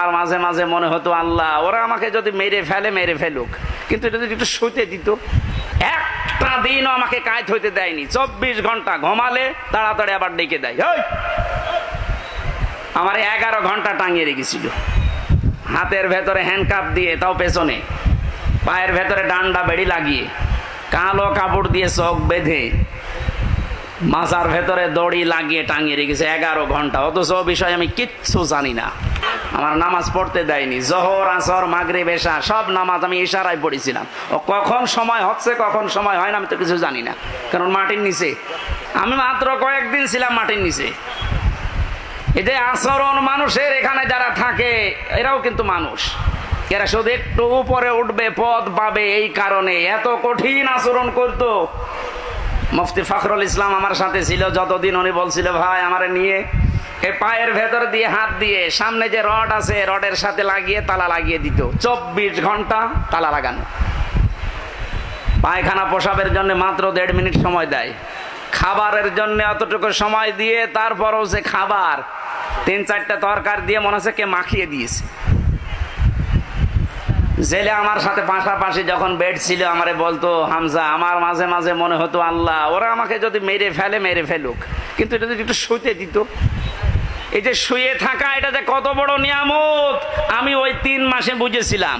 আর মাঝে মাঝে মনে হতো, আল্লাহ, ওরা আমাকে যদি মেরে ফেলে, মেরে ফেলুক। কিন্তু এটা যদি একটু শুতে দিত, একটা দিনও আমাকে কায়ত হইতে দেয়নি। চব্বিশ ঘণ্টা ঘুমালে তাড়াতাড়ি আবার ডেকে দেয়! আমার এগারো ঘণ্টা টাঙিয়ে রেখেছিল। হাতের ভেতরে হ্যান্ডকাপ দিয়ে, তাও পেছনে। পায়ের ভেতরে ডান্ডা বেড়ি লাগিয়ে, কালো কাপড় দিয়ে চোখ বেঁধে, মাজার ভেতরে দড়ি লাগিয়ে টাঙিয়ে রেখেছে এগারো ঘণ্টা। অথচ বিষয়ে আমি কিচ্ছু জানি না। আমার নামাজ পড়তে দেয়নি। জহর, আসর মাগরে বেশা সব নামাজ আমি ইশারায় পড়েছিলাম। ও কখন সময় হচ্ছে, কখন সময় হয় না, আমি তো কিছু জানি না। কারণ মাটির নিচে। আমি মাত্র কয়েকদিন ছিলাম মাটির নিচে। যে আচরণ মানুষের এখানে যারা থাকে, এরাও কিন্তু মানুষ। এরা শুধু একটু উপরে উঠবে পদ পাবে এই কারণে। এত কঠিন আচরণ করতো। মুফতি ফখরুল ইসলাম আমার সাথে ছিল, যতদিন উনি বলছিল, ভাই, আমারে নিয়ে পায়ের ভেতর দিয়ে হাত দিয়ে, সামনে যে রড আছে, রডের সাথে লাগিয়ে তালা লাগিয়ে দিত। চব্বিশ ঘণ্টা তালা লাগানো। পায়খানা পোশাবের জন্য মাত্র দেড় মিনিট সময় দেয়। খাবারের জন্য অতটুকু সময় দিয়ে তারপরও সে খাবার, তিন চারটা তরকার দিয়ে মনে হচ্ছে কে মাখিয়ে দিয়েছে। জেলে আমার সাথে পাশাপাশি যখন বেড ছিল, আমারে বলতো, হামজা, আমার মাঝে মাঝে মনে হতো, আল্লাহ, ওরা আমাকে যদি মেরে ফেলে, মেরে ফেলুক। কিন্তু এটা যদি একটু শুতে দিত এই যে শুয়ে থাকা এটা যে কত বড় নিয়ামত? আমি ওই তিন মাসে বুঝেছিলাম।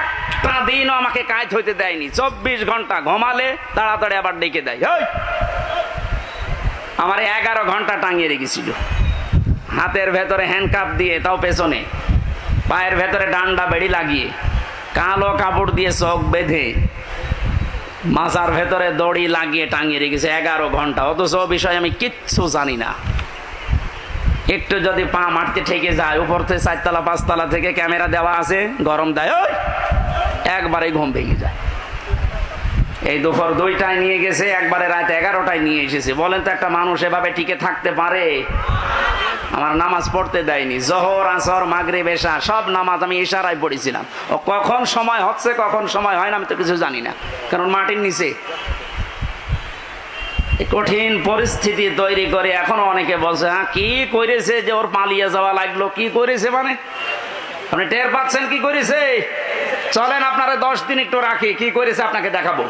একটা দিনও আমাকে কাজ হইতে দেয়নি। চব্বিশ ঘণ্টা ঘমালে তাড়াতাড়ি আবার ডেকে দেয়! আমার এগারো ঘণ্টা টাঙিয়ে রেখেছিল। হাতের ভেতরে হ্যান্ডকাপ দিয়ে, তাও পেছনে। পায়ের ভেতরে ডান্ডা বেড়ি লাগিয়ে, কালো কাপড় দিয়ে চোখ বেঁধে, মাজার ভেতরে দড়ি লাগিয়ে টাঙিয়ে রেখেছে এগারো ঘণ্টা। অথচ বিষয়ে আমি কিচ্ছু জানি না। একটু যদি পা মারতে ঠেকে যায়, উপর থেকে চারতলা, পাঁচতলা থেকে ক্যামেরা দেওয়া আছে, গরম দেয়, ওই একবারে ঘুম ভেঙে যায়। এই দুপুর দুইটায় নিয়ে গেছে, একবারে রাত এগারোটায় নিয়ে এসেছে। বলেন তো একটা মানুষ এভাবে টিকে থাকতে পারে? আমার নামাজ পড়তে দেয়নি। জহর, আসর মাগরে বেশা সব নামাজ আমি ইশারায় পড়েছিলাম। ও কখন সময় হচ্ছে, কখন সময় হয় না, আমি তো কিছু জানি না। কারণ মাটির নিচে। কঠিন পরিস্থিতি তৈরি করে। এখনও অনেকে বলছে হ্যাঁ কি করেছে যে ওর পালিয়ে যাওয়া লাগল? কি করেছে মানে? আপনি টের পাচ্ছেন কি করেছে চলেন, আপনারা দশ দিন একটু রাখি। কি করেছে আপনাকে দেখাবো?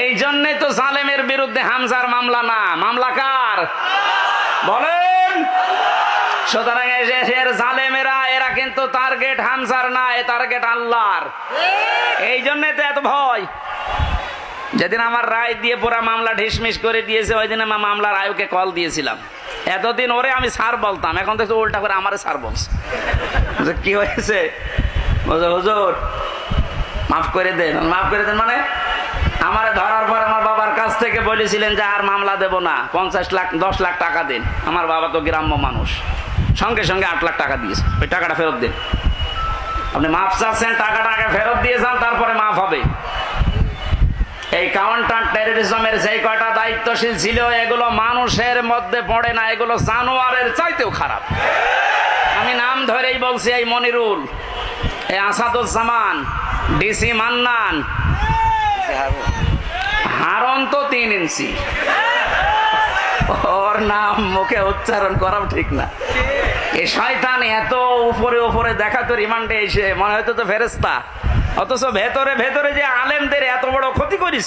এই জন্যই তো সালেমের বিরুদ্ধে হামজার মামলা না। মামলা কার? বলেন। সুতরাং দেশের জালেমেরা, এরা কিন্তু টার্গেট হামজার না, এ টার্গেট আল্লাহর। এই জন্য তো এত ভয়। যেদিন আমার রায় দিয়ে পুরা মামলা ঢিসমিস করে দিয়েছে, ওই দিন আমার মামলার আয়ুকে কল দিয়েছিলাম। এতদিন ওরে আমি স্যার বলতাম, এখন তো উল্টা করে আমারে স্যার বলছে। কি হয়েছে? হুজুর, মাফ করে দেন। মাফ করে দেন মানে? আমারে ধরার পর আমার বাবার কাছ থেকে বলেছিলেন যে আর মামলা দেব না, পঞ্চাশ লাখ, দশ লাখ টাকা দিন। আমার বাবা তো গ্রাম্য মানুষ। সঙ্গে সঙ্গে আট লাখ টাকা দিয়েছে। ওই টাকাটা ফেরত দিন। আপনি মাফ চাচ্ছেন, টাকাটা আগে ফেরত দিয়ে যান, তারপরে মাফ হবে। এই কাউন্টার টেরোরিজমের যেই কয়টা দায়িত্বশীল ছিল, এগুলো মানুষের মধ্যে পড়ে না, এগুলো জানোয়ারের চাইতেও খারাপ। আমি নাম ধরেই বলছি এই মনিরুল এই আসাদুজ্জামান, ডিসি মান্নান। হারন তো তিন ইঞ্চি। ওর নাম মুখে উচ্চারণ করাও ঠিক না। এ শয়তান এত উপরে উপরে দেখা তো রিমান্ডে এসে, মনে হয়তো তো ফেরেস্তা অথচ ভেতরে ভেতরে যে আলেমদের এত বড় ক্ষতি করিস